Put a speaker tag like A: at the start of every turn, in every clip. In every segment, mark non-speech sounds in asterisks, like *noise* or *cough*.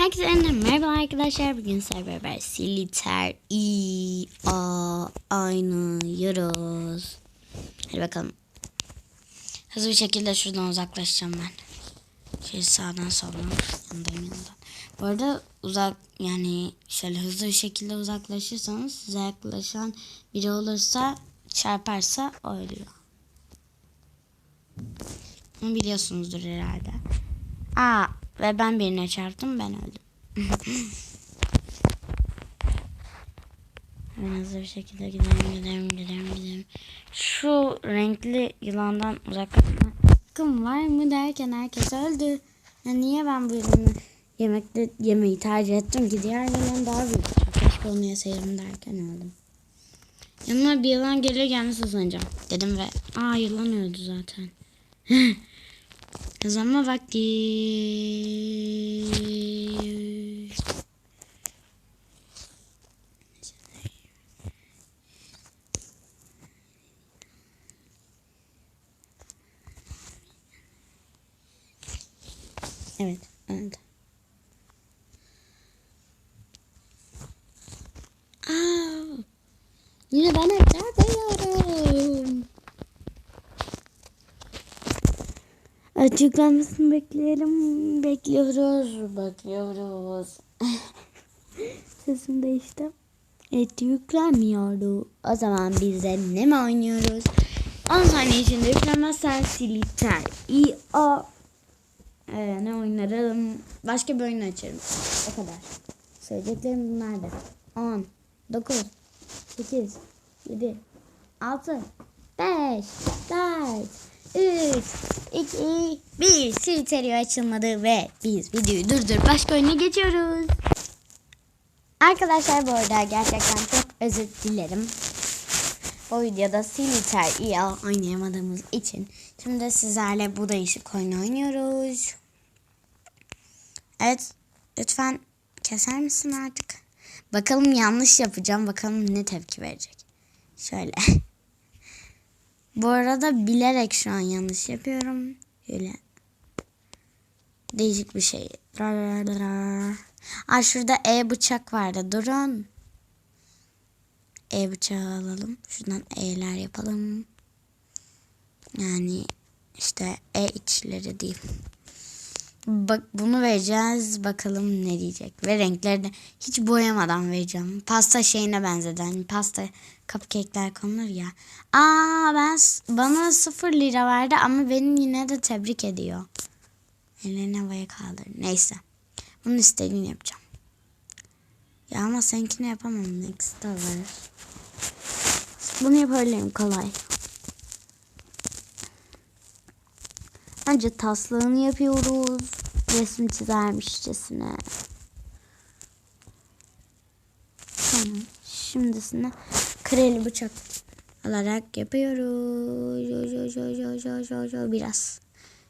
A: Herkese merhaba arkadaşlar. Bugün sizlerle beraber Siliter i a oynuyoruz. Hadi bakalım. Hızlı bir şekilde şuradan uzaklaşacağım ben. Şöyle sağdan soldan yandan yandan. Bu arada uzak yani şöyle hızlı bir şekilde uzaklaşırsanız size yaklaşan biri olursa çarparsa o ölüyor. Bunu biliyorsunuzdur herhalde. Aa ve ben birine çarptım ben öldüm. *laughs* Hemen hızlı bir şekilde gidelim gidelim gidelim gidelim. Şu renkli yılandan uzaklaşma hakkım var mı derken herkes öldü. Ya niye ben bu yılanı yemekte yemeyi tercih ettim ki diğer yılan daha büyük. Keşke onu yeseydim derken öldüm. Yanıma bir yılan gelir gelmez hızlanacağım dedim ve aa yılan öldü zaten. *laughs* Kazanma vakti. Evet, öldü. Aa, yine ben çarpıyorum. Açıklanmasını bekleyelim. Bekliyoruz. Bekliyoruz. *laughs* Sesim değişti. Evet yüklenmiyordu. O zaman biz de ne mi oynuyoruz? 10 saniye içinde yüklenmezse siliter. İyi o. Ee, ne oynarım? Başka bir oyun açarım. O kadar. Söyleyeceklerim bunlardı. 10, 9, 8, 7, 6, 5, 4, 3, 2, 1. Siliterio açılmadı ve biz videoyu durdur başka oyuna geçiyoruz. Arkadaşlar bu arada gerçekten çok özür dilerim. Bu videoda Siliter iyi oynayamadığımız için. Şimdi sizlerle bu değişik oyunu oynuyoruz. Evet lütfen keser misin artık? Bakalım yanlış yapacağım. Bakalım ne tepki verecek. Şöyle. *laughs* Bu arada bilerek şu an yanlış yapıyorum. Şöyle. Değişik bir şey. Aa şurada E bıçak vardı. Durun. E bıçağı alalım. Şuradan E'ler yapalım. Yani işte E içleri değil. Bak bunu vereceğiz. Bakalım ne diyecek. Ve renkleri hiç boyamadan vereceğim. Pasta şeyine benzedi. Hani pasta cupcake'ler konulur ya. Aa ben bana sıfır lira verdi ama beni yine de tebrik ediyor. Ellerini havaya kaldır. Neyse. Bunun istediğini yapacağım. Ya ama seninkini yapamam. Next var. Bunu yapabilirim kolay. Önce taslağını yapıyoruz. Resim çizermişçesine. Tamam. Şimdisine kreli bıçak alarak yapıyoruz. Biraz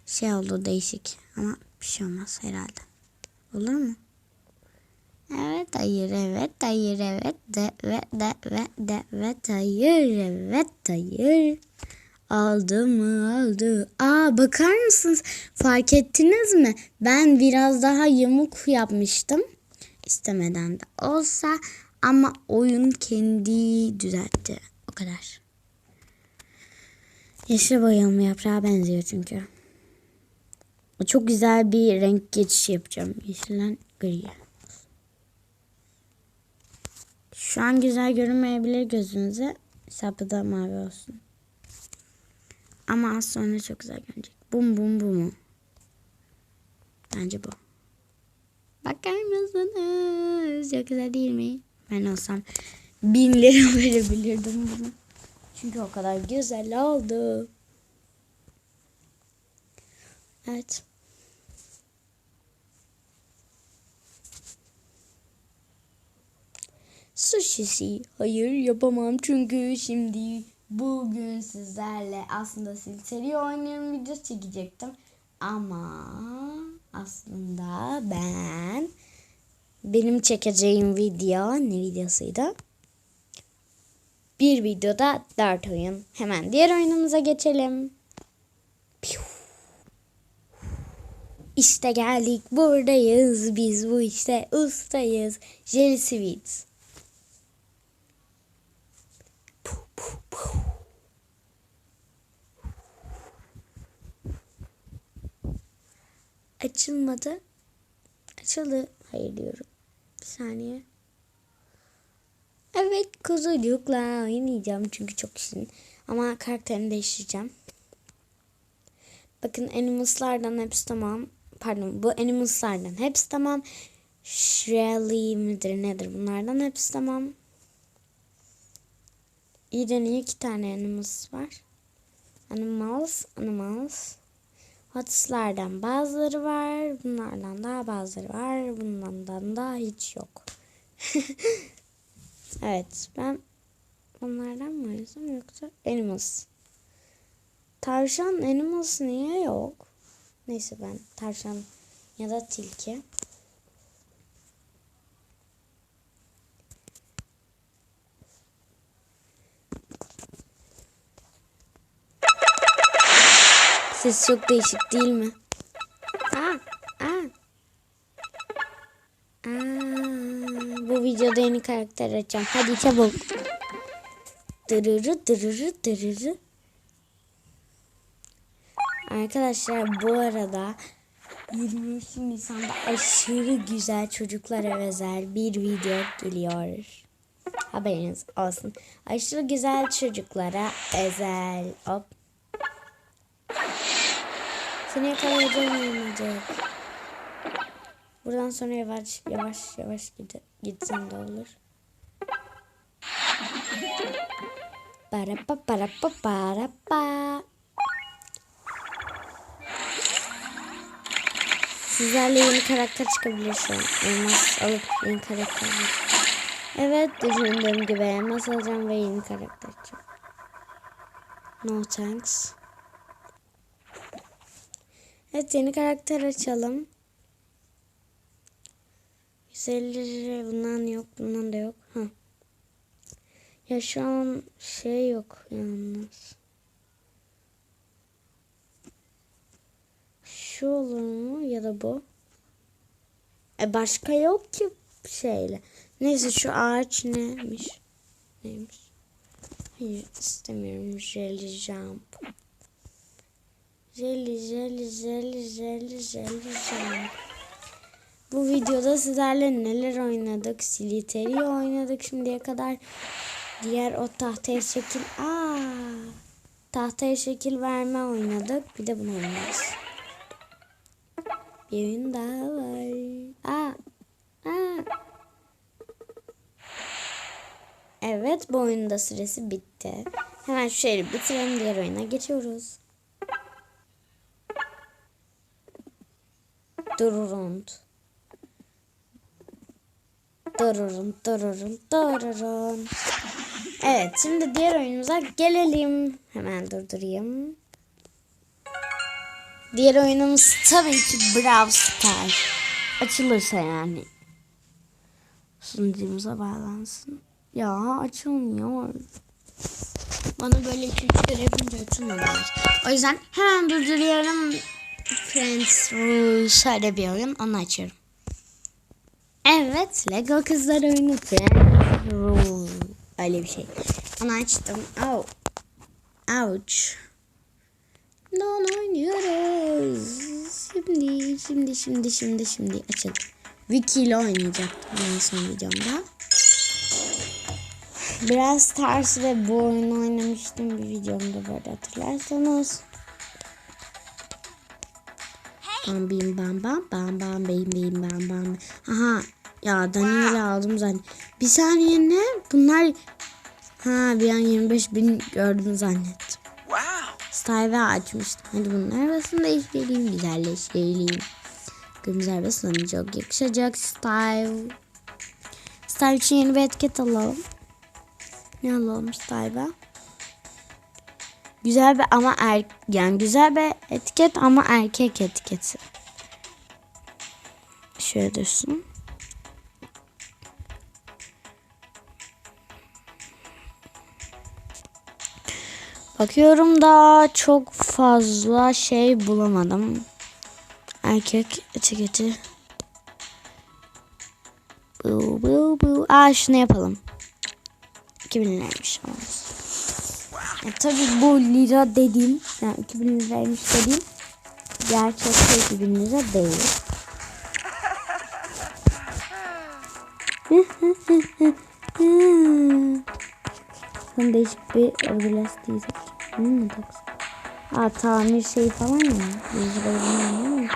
A: şey oldu değişik ama bir şey olmaz herhalde. Olur mu? Evet hayır evet hayır evet de ve de ve de ve hayır evet hayır. Aldı mı aldı. Aa bakar mısınız? Fark ettiniz mi? Ben biraz daha yamuk yapmıştım. İstemeden de olsa ama oyun kendi düzeltti. O kadar. Yeşil boyama yaprağa benziyor çünkü. Çok güzel bir renk geçişi yapacağım. Yeşilden griye. Şu an güzel görünmeyebilir gözünüze. Sapı da mavi olsun. Ama az sonra çok güzel görecek. Bum bum bum. Bence bu. Bakar mısınız? Çok güzel değil mi? Ben olsam bin lira *laughs* verebilirdim bunu. Çünkü o kadar güzel oldu. Evet. Sushisi. Hayır yapamam çünkü şimdi bugün sizlerle aslında Silteri oynayan video çekecektim. Ama aslında ben benim çekeceğim video ne videosuydu? Bir videoda dört oyun. Hemen diğer oyunumuza geçelim. İşte geldik buradayız biz bu işte ustayız. Jelly Sweets. Açılmadı. Açıldı. Hayır diyorum. Bir saniye. Evet kuzucukla oynayacağım çünkü çok şirin. Ama karakterimi değiştireceğim. Bakın Animals'lardan hepsi tamam. Pardon bu Animals'lardan hepsi tamam. Shelly midir nedir bunlardan hepsi tamam. İyi iki tane Animals var? Animals, Animals. Hots'lardan bazıları var. Bunlardan daha bazıları var. Bunlardan da hiç yok. *laughs* evet ben bunlardan mı oynasam yoksa Animals. Tavşan Animals niye yok? Neyse ben tavşan ya da tilki. Ses çok değişik değil mi? Aa, aa. Aa, bu videoda yeni karakter açacağım. Hadi çabuk. Dırırı dırırı dırırı. Arkadaşlar bu arada 23 Nisan'da aşırı güzel çocuklara özel bir video geliyor. Haberiniz olsun. Aşırı güzel çocuklara özel. Hop. Seni yakalayacağım olmayacak. Buradan sonra yavaş yavaş yavaş gide, gitsen de olur. Para pa para pa para pa. Sizlerle yeni karakter çıkabilir şu an. Elmas alıp yeni karakter. Evet düşündüğüm gibi elmas alacağım ve yeni karakter açacağım. No thanks. Evet yeni karakter açalım. 150 lira bundan yok bundan da yok. Ha. Ya şu an şey yok yalnız. Şu olur mu ya da bu? E başka yok ki şeyle. Neyse şu ağaç neymiş? Neymiş? Hayır istemiyorum. Jelly jump. Jelly jelly jelly jelly jelly jump. Bu videoda sizlerle neler oynadık? Siliteri oynadık şimdiye kadar. Diğer o tahtaya şekil... Aa, tahtaya şekil verme oynadık. Bir de bunu oynarız. Bir oyun daha var. Aa, aa. Evet bu oyunda süresi bitti. Hemen şu şeyi bitirelim diğer oyuna geçiyoruz. Dururund. Dururun, dururun, dururun. Evet, şimdi diğer oyunumuza gelelim. Hemen durdurayım. Diğer oyunumuz tabii ki Brawl Stars. Açılırsa yani. Sunucumuza bağlansın. Ya açılmıyor. Bana böyle kere yapınca açılmadı. O yüzden hemen durduruyorum. Friends Rules öyle bir oyun. Onu açıyorum. Evet. Lego kızlar oyunu Friends Rules. Öyle bir şey. Onu açtım. Oh. Ouch. Non oynuyoruz. Şimdi, şimdi, şimdi, şimdi, şimdi açalım. Wiki ile oynayacaktım en son videomda. Biraz Stars ve bu oyunu oynamıştım bir videomda böyle hatırlarsanız. Bam bim bam bam bam bam bim bim bam bam. Aha ya Daniel'i aldım zaten. Bir saniye ne? Bunlar ha bir an 25 bin gördüm zannettim. Style açmıştım. Hadi bunun arabasını değiştirelim. Güzelleştirelim. Kırmızı arabasına çok yakışacak style. Style için yeni bir etiket alalım. Ne alalım style'a? Güzel bir ama er, yani güzel bir etiket ama erkek etiketi. Şöyle dursun. Bakıyorum da çok fazla şey bulamadım. Erkek etiketi. Bu bu bu. Aa şunu yapalım. 2000 liraymış. olmaz. Ya, tabii bu lira dediğim yani 2000 liraymış dediğim gerçekte 2000 lira değil. Sen değişik bir örgüles diyecek. Bunu mu taksın? Aa tamir şeyi falan ya. Yüzü böyle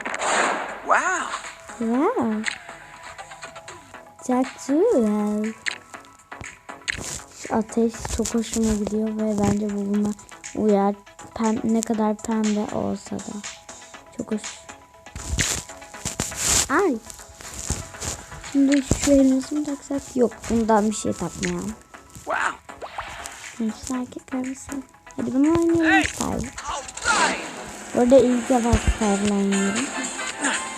B: Wow.
A: Wow. Çok güzel. Ateş çok hoşuma gidiyor ve bence bu buna uyar. Pem, ne kadar pembe olsa da. Çok hoş. Ay. Şimdi şu elimizi mi taksak? Yok bundan bir şey takmayalım.
B: Wow.
A: Gençler erkek arabası. Hadi bunu oynayalım.
B: All right.
A: Orada ilk defa Style'la oynuyorum.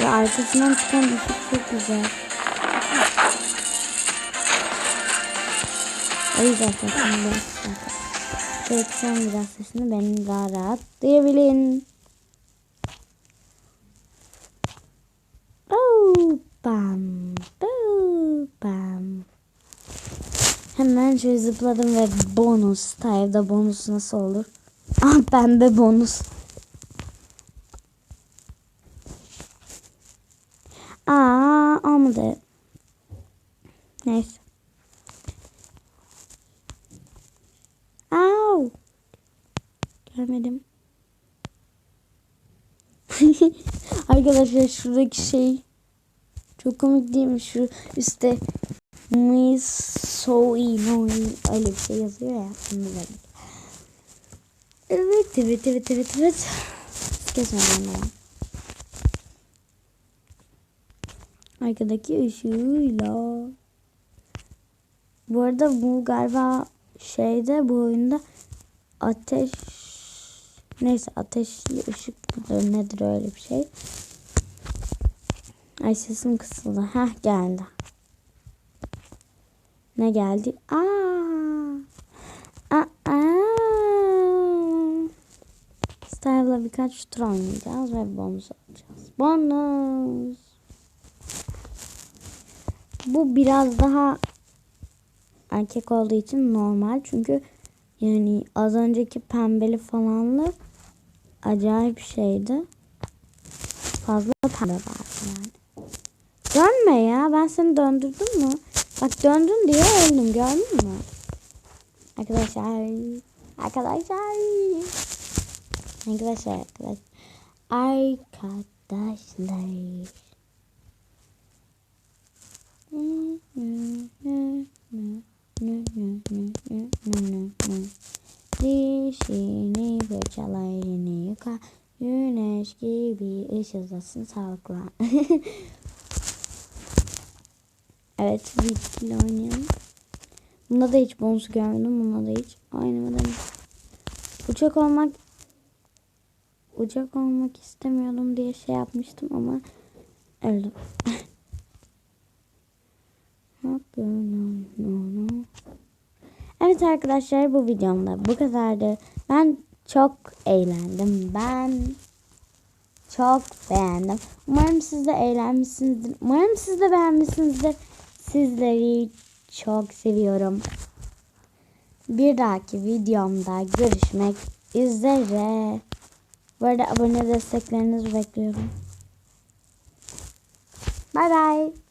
A: Ve arkasından çıkan ışık çok güzel. O yüzden sesini biraz kısarım biraz sesini beni daha rahat duyabilin. Oh, bam, bam. Hemen şöyle zıpladım ve bonus. Tire'da bonus nasıl olur? Ah pembe bonus. Aa olmadı. Neyse. Görmedim. *laughs* Arkadaşlar şuradaki şey çok komik değil mi? Şu üstte Miss So no öyle bir şey yazıyor ya. Evet evet evet evet evet. Kes onları. Arkadaki ışığıyla. Bu arada bu galiba şeyde bu oyunda ateş neyse ateşli ışık mıdır nedir öyle bir şey. Ay sesim kısıldı. Heh geldi. Ne geldi? Aa. Aa. Style'la birkaç tur oynayacağız ve bonus alacağız. Bonus. Bu biraz daha erkek olduğu için normal. Çünkü yani az önceki pembeli falanlı acayip şeydi. Fazla pembe vardı yani. Dönme ya. Ben seni döndürdüm mü? Bak döndün diye öldüm. Gördün mü? Arkadaşlar. Arkadaşlar. Arkadaşlar. Arkadaşlar. Arkadaşlar. Dişini fırçalarını yıka. Güneş gibi ışıldasın sağlıkla. *laughs* Evet bitkili oynayalım. Bunda da hiç bonus görmedim Bunda da hiç oynamadım. Uçak olmak Uçak olmak istemiyordum diye şey yapmıştım ama Öldüm *laughs* Evet arkadaşlar bu videomda bu kadardı. Ben çok eğlendim. Ben çok beğendim. Umarım siz de eğlenmişsinizdir. Umarım siz de beğenmişsinizdir. Sizleri çok seviyorum. Bir dahaki videomda görüşmek üzere. Bu arada abone desteklerinizi bekliyorum. Bye bye.